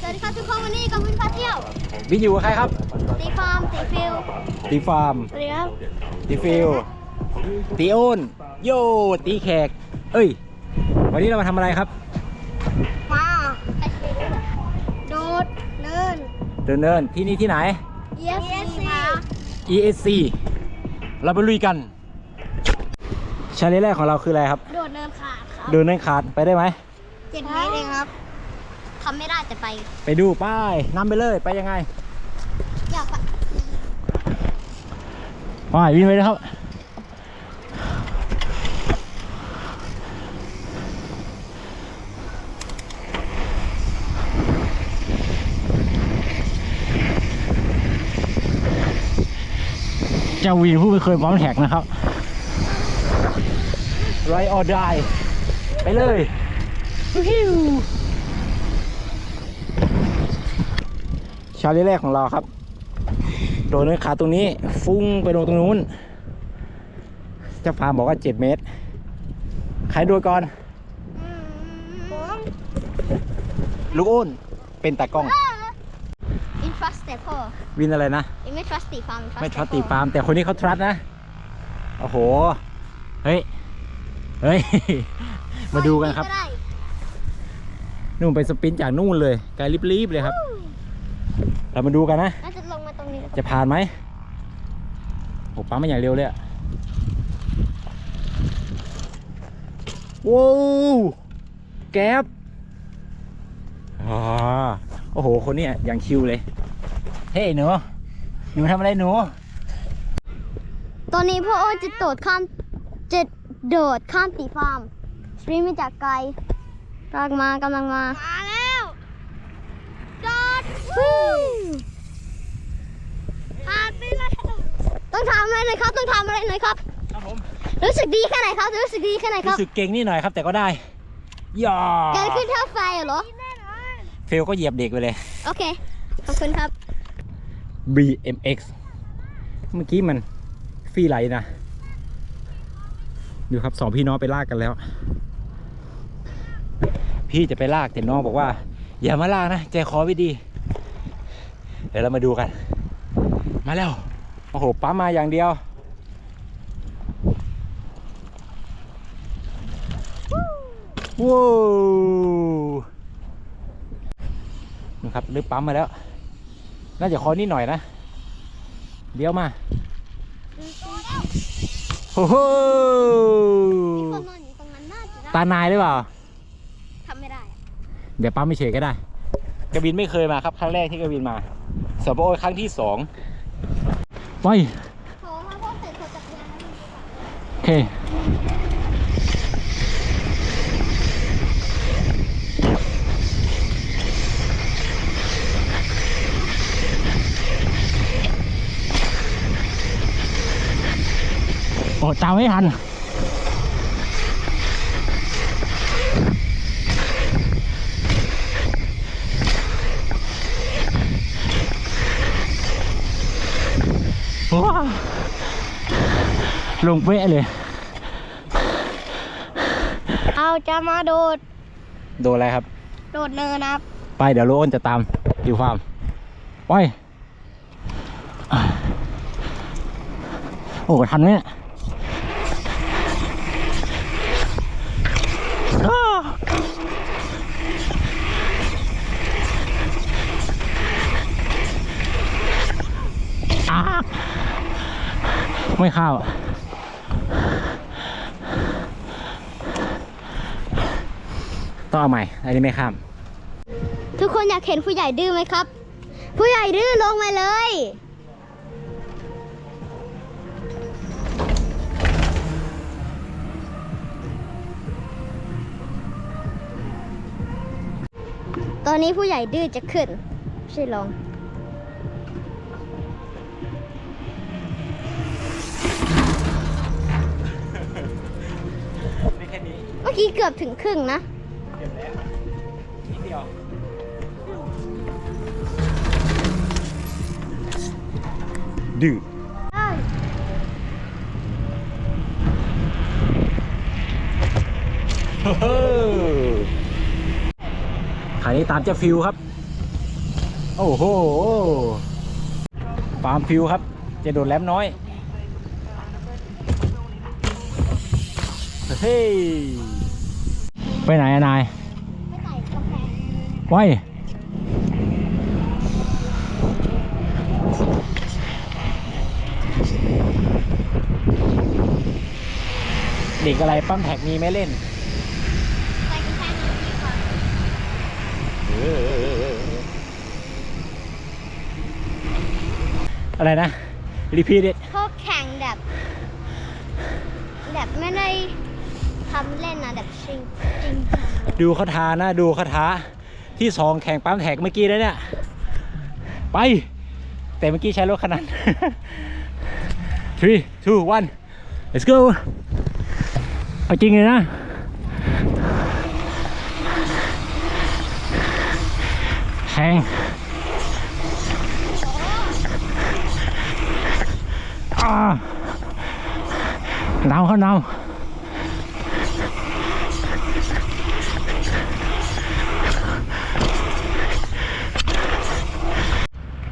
สวัสดีครับทุกคนวันนี้กับวินพาเที่ยววินอยู่กับใครครับตีฟาร์มตีฟิลตีฟาร์มสวัสดีครับตีฟิลตีโอนโยตีแขก เอ้ย วันนี้เรามาทำอะไรครับมาโดดเนินเดินเดินที่นี่ที่ไหน ESC มา ESC เราไปลุยกันชาเลนจ์แรกของเราคืออะไรครับ โดดเนินขาดครับเดินเนินขาดไปได้ไหมเจ็ดเมตรเองครับ ทำไม่ได้แต่ไป ไปดูป้ายนำไปเลยไปยังไงอยากไปป้ายวิ่งไปเลยครับ เจ้าวีนผู้ไม่เคยปั๊มแท็กนะครับไรออดได้ไปเลยฮิว ชาเลนจ์แรกของเราครับ โดนเนื้อขาตรงนี้ ฟุ้งไปลงตรงนู้นเจ้าพามบอกว่า7เมตร ใครโดนก่อนผมลูกอ้นเป็นตากล้อง อินฟาสเตปอร์วินอะไรนะอินไม่ทรัสตีฟาร์มไม่ทรัสตีฟาร์มแต่คนนี้เขาทรัสนะ โอ้โห เฮ้ย เฮ้ย มาดูกันครับ นู่นไปสปรินต์จากนู่นเลยไกลรีบๆเลยครับ เรามาดูกันนะ น่าจะลงมาตรงนี้แล้วจะผ่านไหมโอ้ปั๊มมาอย่างเร็วเลยอะว้าวแก๊บอ๋อโอ้โห คนเนี้ยอย่างชิวเลย เฮ้ยหนู หนูทำอะไรหนู ตอนนี้พ่อโอ้จะโดดข้ามจะโดดข้ามตีฟาร์มสปริงมาจากไกลกำลังมากำลังมา มาแล้วจอด ผ่านไปแล้วต้องทำอะไรหน่อยครับ ต้องทำอะไรหน่อยครับ ครับผมรู้สึกดีแค่ไหนครับ รู้สึกดีแค่ไหนครัรู้บสึกเก่งนิดหน่อยครับ แต่ก็ได้ย่าการขึ้นเท่าไฟเหรอ เฟลก็เหยียบเด็กไปเลย โอเค ขอบคุณครับ BMX เมื่อกี้มันฟรีไหลนะ ดูครับสองพี่น้องไปลากกันแล้ว พี่จะไปลากแต่น้องบอกว่า อย่ามาลากนะ ใจคอไม่ดี เดี๋ยวเรามาดูกัน มาแล้ว โอ้โห ปั๊มมาอย่างเดียว ว้าวนะครับลึกปั๊มมาแล้ว น่าจะคอนิดหน่อยนะ เดี๋ยวมา โอ้โหมีคนนอนอยู่ตรงนั้นน่าจะได้ตานายหรือเปล่า ทำไม่ได้อะเดี๋ยวปั๊มไม่เฉยก็ได้ กระบินไม่เคยมาครับ ครั้งแรกที่กระบินมา สบโอครั้งที่สองไปโทรมาพ่อเสร็จโทรจักรยานแล้วมันดีกว่าโอเคโอ้ตามไม่ทัน ลงเป๊ะเลย เอาจะมาโดด โดนอะไรครับ โดดเนินนะครับ ไปเดี๋ยวโลอ้นจะตามอยู่ฟาร์มไปอะโอ้ทันไหมเนี่ยอ้าอ้า ไม่เข้าต้องเอาใหม่อันนี้ไม่ข้าม ทุกคนอยากเห็นผู้ใหญ่ดื้อไหมครับ ผู้ใหญ่ดื้อลงมาเลย ตอนนี้ผู้ใหญ่ดื้อจะขึ้น ใช่ลอง กี้เกือบถึงครึ่งนะเก็บแล้วนิดเดียวดื้อคราวนี้ตามเจ้าฟิวครับ โอ้โหฟาร์มฟิวครับ จะโดดแหลมน้อย เฮ้ย ไปไหนอะนายไม่ใส่กาแฟไว้เด็กอะไรปั้มแท็กมีไหม่เล่นใส่กาแฟหน่อยดีกว่าอะไรนะรีพีดพวกแข่งแบบ แบบไม่ได้ ทำเล่นนะแบบจริงจริงดูเขาท้านะ ดูเขาท้าที่สองแข่งปั๊มแท็กเมื่อกี้แล้วเนี่ย ไป แต่เมื่อกี้ใช้รถคันนั้น three two one let's go เอาจริงเลยนะแข่งอ่าหนาวเขาหนา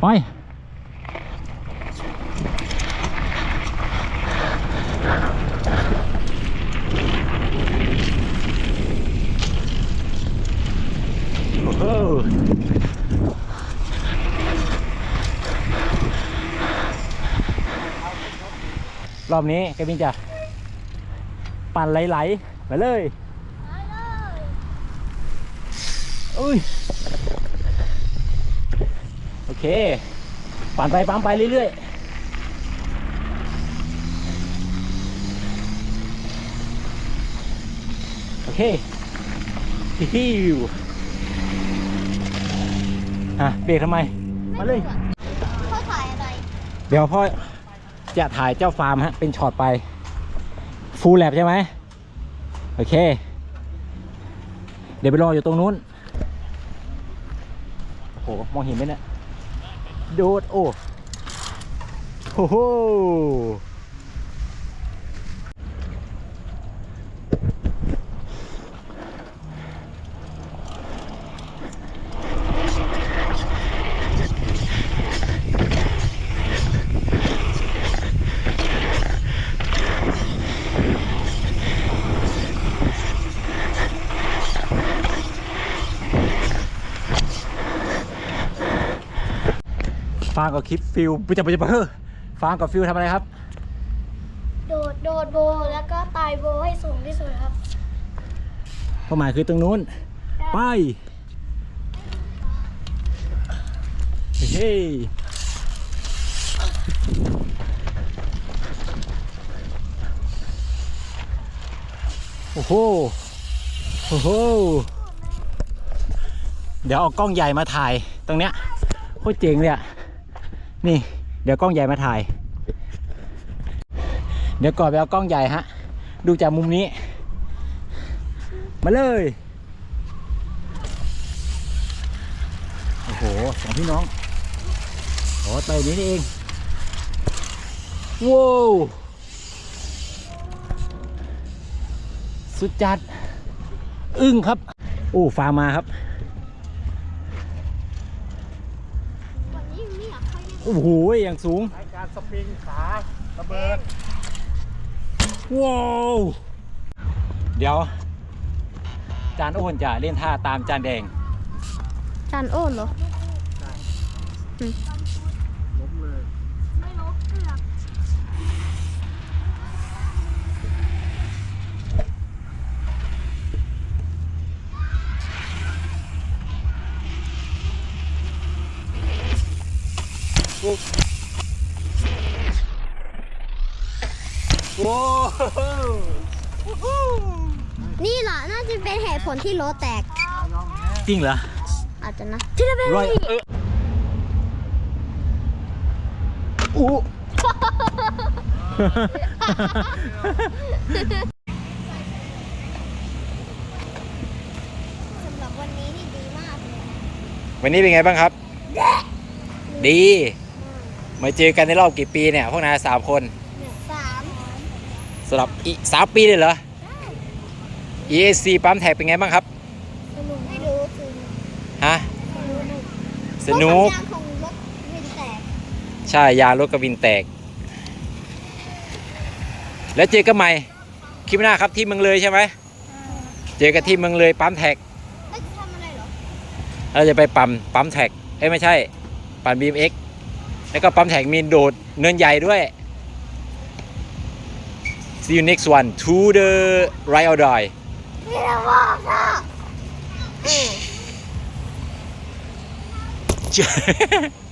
ไปโอ้โหรอบนี้แกบินจะ ปั่นไหลๆไปเลยอุ้ยโอ เค ปั่นไปปั๊มไปเรื่อยๆ โอเคฮิวอะเบรกทำไม มาเลย เขาถ่ายอะไรเดี๋ยวพ่อจะถ่ายเจ้าฟาร์มฮะ เป็นช็อตไป ฟูลแลบใช่ไหม โอเค เดี๋ยวไปรออยู่ตรงนู้น โอ้โห มองเห็นไหมเนี่ย โดด โอ้โหางกับคลิปฟิลปุจจาปุจจาเฮ้อฟางกับฟิลทำอะไรครับ โดดโดดโบแล้วก็ตายโบให้สูงที่สุดครับเป้าหมายคือตรงนู้น ไป เฮ้ยโอ้โห โอ้โห เดี๋ยวเอากล้องใหญ่มาถ่ายตรงเนี้ยโคตรเจ๋งเลยอะ นี่ เดี๋ยวกล้องใหญ่มาถ่าย เดี๋ยวก่อนไปเอากล้องใหญ่ฮะ ดูจากมุมนี้ มาเลย โอ้โหสองพี่น้องโอ้เตยนี้เองว้าวสุดจัด อึ้งครับ โอ้ฟามาครับ โอ้โหอย่างสูงรายการสปริงขาระเบิดว้าวเดี๋ยว จานโอนจะเล่นท่าตามจานแดง จานโอนเหรอล้ม ว้าวนี่แหละน่าจะเป็นเหตุผลที่รถแตก จริงเหรอ อาจจะนะที่จะเป็นร้อยเอออู้สำหรับวันนี้นี่ดีมากเลยวันนี้เป็นไงบ้างครับ ดี มาเจอกันในรอบกี่ปีเนี่ย พวกนายสามคนหนึ่งสามสำหรับอีสามปีเลยเหรอ EAC ปั๊มแท็กเป็นไงบ้างครับ สนุกไม่รู้คือฮะ สนุกสสนุกเพราะสัญญาณของรถวินแตกใช่ยางรถกระวินแตก แล้วเจอกันใหม่ คลิปหน้าครับที่เมืองเลยใช่ไหม เจอกันที่เมืองเลยปั๊มแท็ก แล้วจะทำอะไรเหรอ เราจะไปปั๊มปั๊มแท็ก เอ้ยไม่ใช่ ปั่นบีมเอ็ก แล้วก็ปั๊มแท็กมีโดดเนินใหญ่ด้วย See you next one to the right or die ไม่ได้บอกนะ Ch-